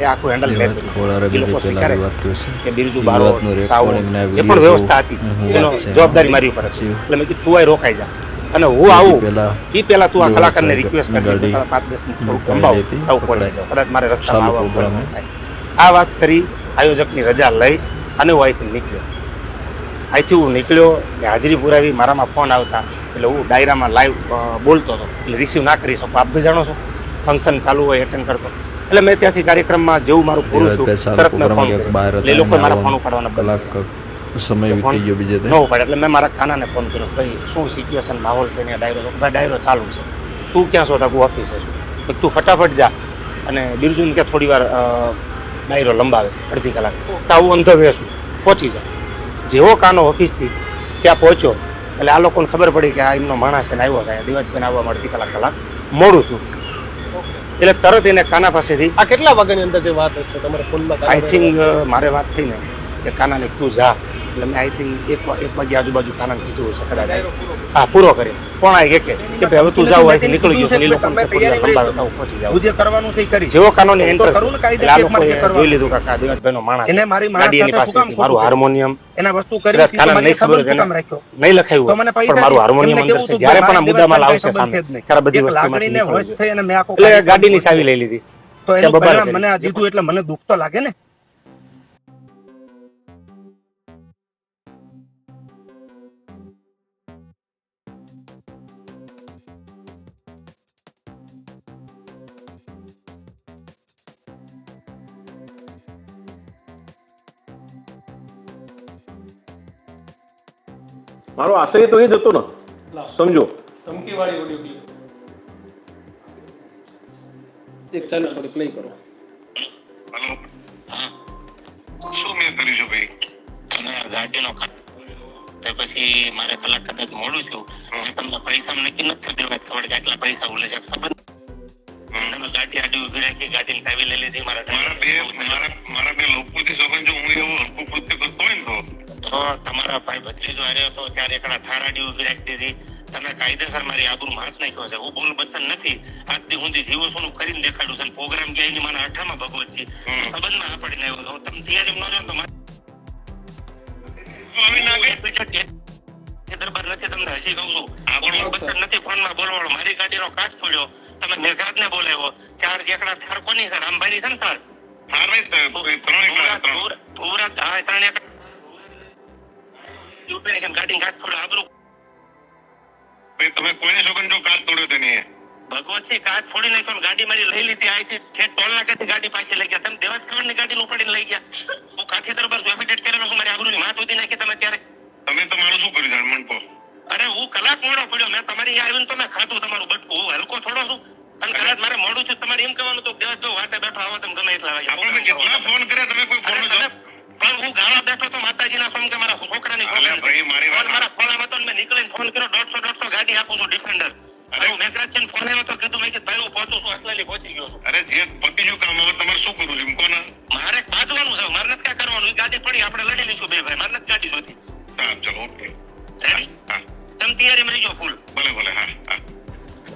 એ આખું હેન્ડલ મેં કર્યું. એ લોકો સ્વીકારે કે બિરજુ એ બારો વાતનું સાવો recording ને આ જે પણ વ્યવસ્થા હતી. એનો જવાબદારી મારી ઉપર હતી. એટલે મેં કીધું તું રોકાઈ જા. અને હું આવું એ પેલા તું આ કલાકારને રિક્વેસ્ટ કરજે પાંચ દસ મિનિટ થોડું મુકાઈ આવું પહોંચી પકડાય. કદાચ મારે રસ્તામાં આવવા આ વાત કરી આયોજકની રજા લઈ અને હું અહીંથી નીકળ્યો. અહીંથી હું નીકળ્યો ને હાજરી પુરાવી મારામાં ફોન આવતા. એટલે હું ડાયરામાં લાઈવ બોલતો હતો. એટલે રિસીવ ના કરી શકો. આપ બી જાણો છો. ફંક્શન ચાલુ હોય એટેન્ડ કરતો. એટલે મેં ત્યાંથી કાર્યક્રમમાં જેવું મારું પૂરું થયું તરત મેં ફોન બહાર એ હતા મારા ફોન ઉપાડવાના કલાક સમય વીતી ગયો બીજે ન ઉપાડે. એટલે મેં મારા ખાનાને ફોન કર્યો. ભાઈ શું સિચ્યુએશન માહોલ છે ને ડાયરો? ભાઈ ડાયરો ચાલુ છે. તું ક્યાં છો? તાકું ઓફિસે છું. તો તું ફટાફટ જા. અને બિરજુન કે થોડી વાર ડાયરો લંબાવે અડધી કલાક. તો આવું અંધવે છું પહોંચી જાય જેવો કાનો ઓફિસથી ત્યાં પહોંચ્યો એટલે આ લોકોને ખબર પડી કે આ એમનો માણસ છે ને આવ્યો થાય દિવાજભાઈને આવવામાં અડધી કલાક કલાક. મોડું થયું. એટલે તરત એને કાના પાસેથી આ કેટલા વાગ્યાની અંદર જે વાત હશે તમારા ફોનમાં? આઈ થિંક મારે વાત થઈને કે કાનાને તું જા. એટલે મેં આઈ થિંક એક એક વાગે આજુબાજુ કાનાને કીધું હશે કદાચ હા પૂરો કરી. પણ આ એકે? કે ભાઈ હવે તું જાવ અહીંથી નીકળી ગયો એ હું પહોંચી જાવ જે કરવાનું છે કરી. જેવો કાનોને એન્ટર કરું ને કાયદે એક માર્કે કરવા જોઈ લીધું કાકા દિવાજભાઈનો માણસ એને મારી માણસ સાથે શું કામ મારું હાર્મોનિયમ એના વસ્તુ કરી છે, મને ખબર છે કામ રાખ્યો. નહીં લખાયું તો મને પણ મારું હાર્મોનિયમ અંદર છે. જ્યારે પણ આ મુદ્દામાં લાવશે સામે ત્યારે બધી વસ્તુ વસ્તુમાંથી વશ થઈ અને મેં આખું એટલે ગાડીની ચાવી લઈ લીધી. તો એનું પરિણામ મને આ દીધું એટલે મને દુઃખ તો લાગે ને. મારો આશય તો એ જ હતો ને. સમજો. ધમકી ઓડિયો ક્લિપ એક ચાલો થોડી પ્લે કરો. શું મેં કર્યું છે ભાઈ? તમે ગાડીનો તો પછી મારે કલાક કદાચ મોડું છું તમને પૈસા નક્કી નથી દેવા ખબર કે આટલા પૈસા ઉલે છે ગાડી આડી ઊભી રાખી ગાડીની ચાવી લઈ લીધી મારા મારા બે મારા મારા બે લોકોથી સંબંધ જો હું એવો હલકું કૃત્ય કરતો હોય ને તો. તો તમારા ભાઈ ભત્રીજો આવ્યો હતો ત્યારે એકડા થારાડી ઊભી રાખતી હતી તમે કાયદેસર મારી આબરૂ હાથ નાખ્યો છે હું બોલ બચન નથી આજથી હું જીવો છું કરીને દેખાડું છે પ્રોગ્રામ ગયા એની મારા અઠામાં ભગવતથી સંબંધમાં આ પડીને આવ્યો તમે તૈયારી ન રહ્યો તો મારે દરબાર નથી તમને હજી કહું છું આપણું બચન નથી ફોનમાં બોલવાળો મારી ગાડીનો કાચ પડ્યો તમે મેઘરાજને બોલાવ્યો ચાર જેકડા થાર કોની છે રામભાઈની છે ને થાર થાર ત્રણ ધુવરાજ કાચ આબરૂ. તમે કોઈને છોકન જો કાચ તોડ્યો તેની ભગવતસિંહ કાચ ફોડી નાખ્યો ગાડી મારી લઈ લીધી અહીંથી ઠેઠ ટોલ નાકેથી ગાડી પાછી લઈ ગયા. તમે દેવાજ ખવડની ગાડીને ઉપાડીને લઈ ગયા. હું કાઠી દરબાર એફિડેટ કરેલો છું મારી આબરૂની માથ ઉધી નાખી તમે ત્યારે. તમે તમારું શું કર્યું જાણ મન કહો. અરે હું કલાક મોડો પડ્યો. મેં તમારી આવીને તો મેં ખાધું તમારું બટકું હું હલકો થોડો છું. અને કદાચ મારે મોડું છું તમારે એમ કહેવાનું તો દેવાજ જો વાટે બેઠો આવો તમે ગમે એટલા વાગે ફોન કર્યા? તમે કોઈ ફોન પણ હું ગાળા બેઠો તો માતાજીના સોમ કે મારા છોકરાની ભાઈ મારી વાત મારા ખોળામાં તો મેં નીકળીને ફોન કર્યો દોઢસો દોઢસો ગાડી આપું છું ડિફેન્ડર અરે. હું મેઘરાજ ફોન આવ્યો તો કીધું મેં કે ભાઈ હું પહોંચું છું અસલાલી પહોંચી ગયો છું. અરે જે પતી ગયું કામ હવે તમારે શું કરવું છે? કોને? મારે બાજવાનું છે મારે નથી કરવાનું. ગાડી પડી આપણે લડી લઈશું બે ભાઈ. મારે નથી ગાડી જોતી હા ચલો ઓકે રેડી હા તમે તૈયારીમાં રહીજો ફૂલ ભલે ભલે હા હા.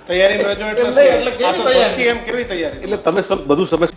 તૈયારી રહેજો એટલે એટલે કેવી ચોખ્ખી એમ કેવી તૈયારી? એટલે તમે બધું સમજ